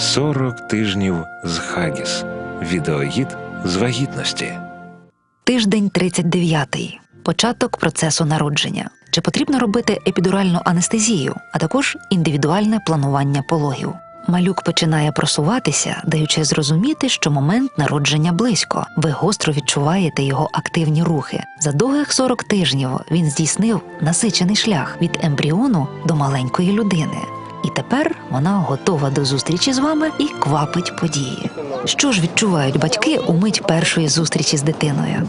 40 тижнів з Хагіс. Відеогід з вагітності. Тиждень 39. Початок процесу народження. Чи потрібно робити епідуральну анестезію, а також індивідуальне планування пологів? Малюк починає просуватися, даючи зрозуміти, що момент народження близько. Ви гостро відчуваєте його активні рухи. За довгих 40 тижнів він здійснив насичений шлях від ембріону до маленької людини. І тепер вона готова до зустрічі з вами і квапить події. Що ж відчувають батьки у мить першої зустрічі з дитиною?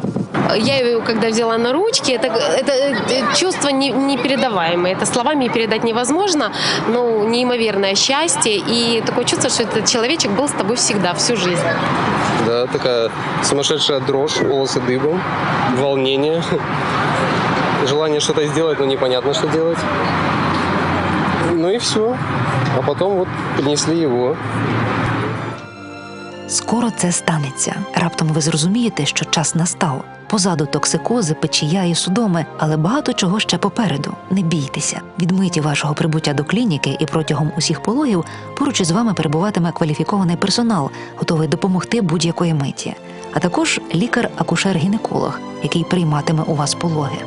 Я ее, когда взяла на ручки, это, это э, чувство не- непередаваемое. Это словами передать невозможно, но неимоверное счастье и такое чувство, что этот человечек был с тобой всегда, всю жизнь. Да, такая сумасшедшая дрожь, волосы дыбом, волнение, желание что-то сделать, но непонятно, что делать. Ну и все. А потом вот принесли его. Скоро це станеться. Раптом ви зрозумієте, що час настав. Позаду токсикози, печія і судоми, але багато чого ще попереду. Не бійтеся. Від миті вашого прибуття до клініки і протягом усіх пологів поруч із вами перебуватиме кваліфікований персонал, готовий допомогти будь-якої миті, а також лікар-акушер-гінеколог, який прийматиме у вас пологи.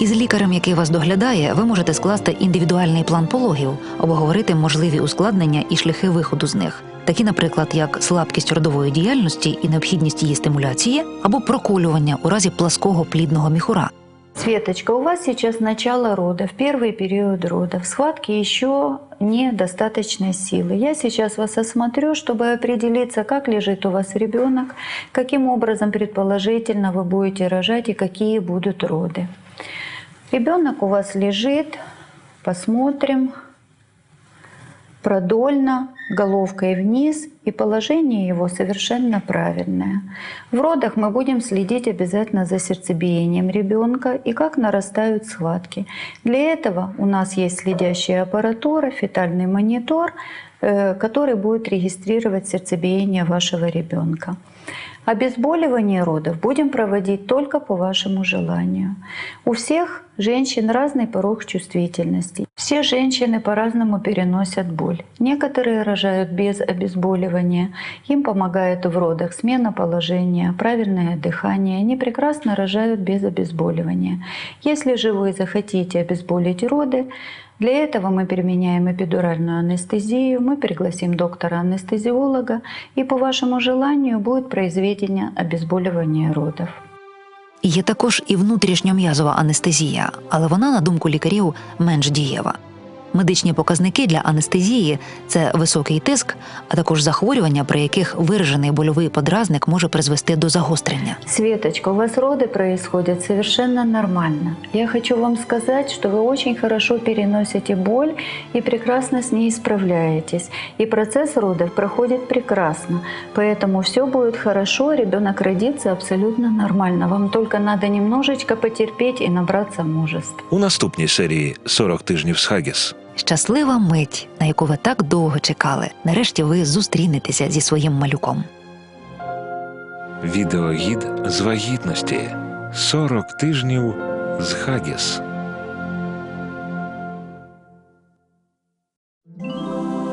Із лікарем, який вас доглядає, ви можете скласти індивідуальний план пологів, обговорити можливі ускладнення і шляхи виходу з них, такі, наприклад, як слабкість родової діяльності і необхідність її стимуляції, або проколювання у разі плаского плідного міхура. Светочка, у вас сейчас начало родов, первый период родов. Схватки еще недостаточной силы. Я сейчас вас осмотрю, чтобы определиться, как лежит у вас ребенок, каким образом предположительно вы будете рожать и какие будут роды. Ребенок у вас лежит, посмотрим, продольно, головкой вниз, и положение его совершенно правильное. В родах мы будем следить обязательно за сердцебиением ребенка и как нарастают схватки. Для этого у нас есть следящая аппаратура, фетальный монитор, э, который будет регистрировать сердцебиение вашего ребенка. Обезболивание родов будем проводить только по вашему желанию. У всех женщин разный порог чувствительности. Все женщины по-разному переносят боль. Некоторые рожают без обезболивания. Им помогает в родах смена положения, правильное дыхание. Они прекрасно рожают без обезболивания. Если же вы захотите обезболить роды, для этого мы применяем эпидуральную анестезию, мы пригласим доктора-анестезиолога, и по вашему желанию будет произведено обезболивание родов. Є також і внутрішньом'язова анестезія, але вона, на думку лікарів, менш дієва. Медичні показники для анестезії це високий тиск, а також захворювання, при яких виражений больовий подразник може призвести до загострення. Светочка, у вас роды происходят совершенно нормально. Я хочу вам сказать, что вы очень хорошо переносите боль и прекрасно с ней справляетесь. И процесс родов проходит прекрасно. Поэтому все будет хорошо, ребенок родится абсолютно нормально. Вам только надо немножечко потерпеть и набраться мужества. У наступній серії 40 тижнів з Хагіс. Щаслива мить, на яку ви так довго чекали. Нарешті ви зустрінетеся зі своїм малюком. Відеогід з вагітності. 40 тижнів з Хагіс.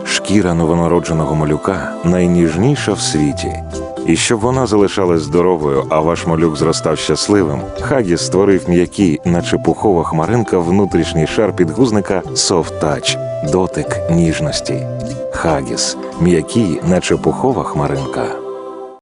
Шкіра новонародженого малюка найніжніша в світі. І щоб вона залишалась здоровою, а ваш малюк зростав щасливим, Хагіс створив м'який, наче пухова хмаринка, внутрішній шар підгузника Soft Touch – дотик ніжності. Хагіс м'який, наче пухова хмаринка.